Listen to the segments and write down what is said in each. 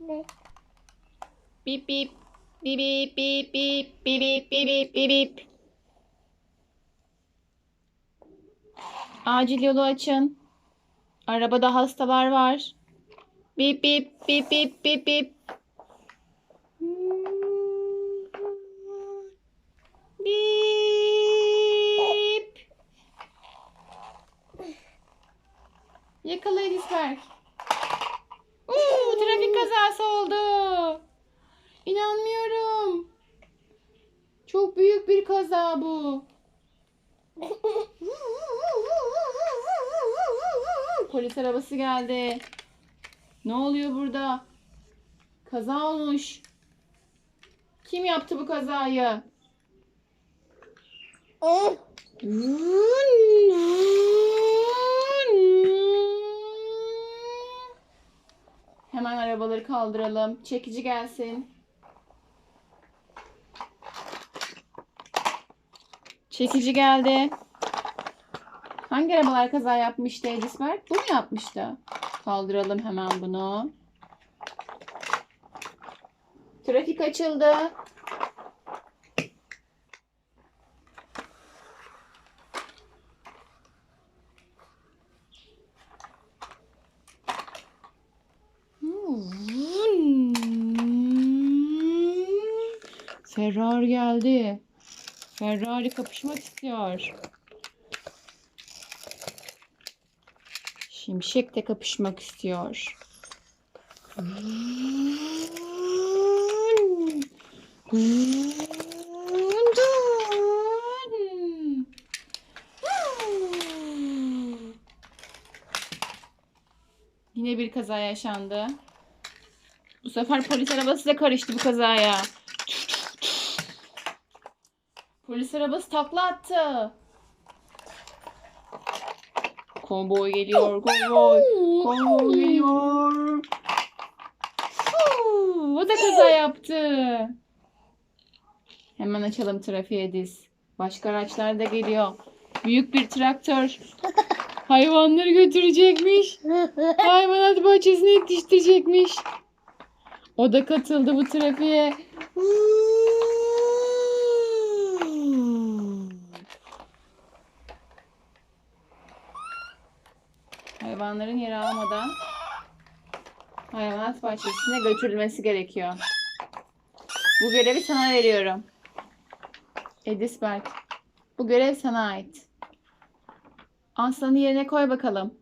Ne? Bip bip. Bip bip bip bip bip bip bip bip. Acil yolu açın. Arabada hastalar var. Bip bip bip bip bip bip. Bip. Yakala Edisberk. Kazası oldu. İnanmıyorum. Çok büyük bir kaza bu. Polis arabası geldi. Ne oluyor burada? Kaza olmuş. Kim yaptı bu kazayı? Hemen arabaları kaldıralım. Çekici gelsin. Çekici geldi. Hangi arabalar kaza yapmıştı Edisberk? Bu mu yapmıştı? Kaldıralım hemen bunu. Trafik açıldı. Ferrari geldi. Ferrari kapışmak istiyor. Şimşek de kapışmak istiyor. Yine bir kaza yaşandı. Bu sefer polis arabası da karıştı bu kazaya. Polis arabası takla attı. Konvoy geliyor, konvoy. Konvoy geliyor. Huu, O da kaza yaptı. Hemen açalım trafiğe diz. Başka araçlar da geliyor. Büyük bir traktör. Hayvanları götürecekmiş. Hayvanat bahçesine yetiştirecekmiş. O da katıldı bu trafiğe. Hayvanların yeri almadan hayvanat bahçesine götürülmesi gerekiyor. Bu görevi sana veriyorum. Edisberk. Bu görev sana ait. Aslanı yerine koy bakalım.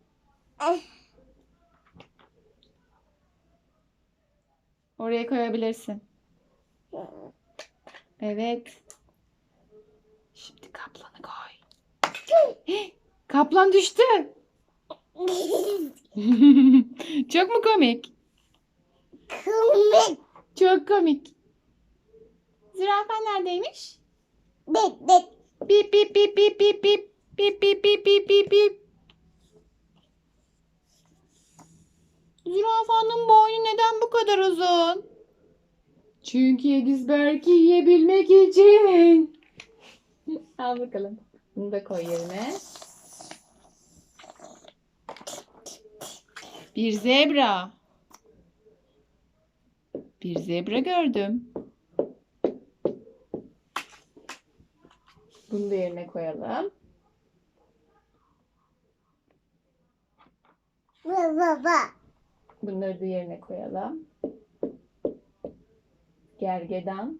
Oraya koyabilirsin. Evet. Şimdi kaplanı koy. Kaplan düştü. Çok mu komik? Kımık. Çok komik. Zürafa neredeymiş? Bit bit. Bip bip bip bip bip bip. Bip bip bip bip bip bip. Zürafanın boynu neden bu kadar uzun? Çünkü Edisberk'i yiyebilmek için. Al bakalım. Bunu da koy yerine. Bir zebra. Bir zebra gördüm. Bunu da yerine koyalım. Baba. Bunları da yerine koyalım. Gergedan.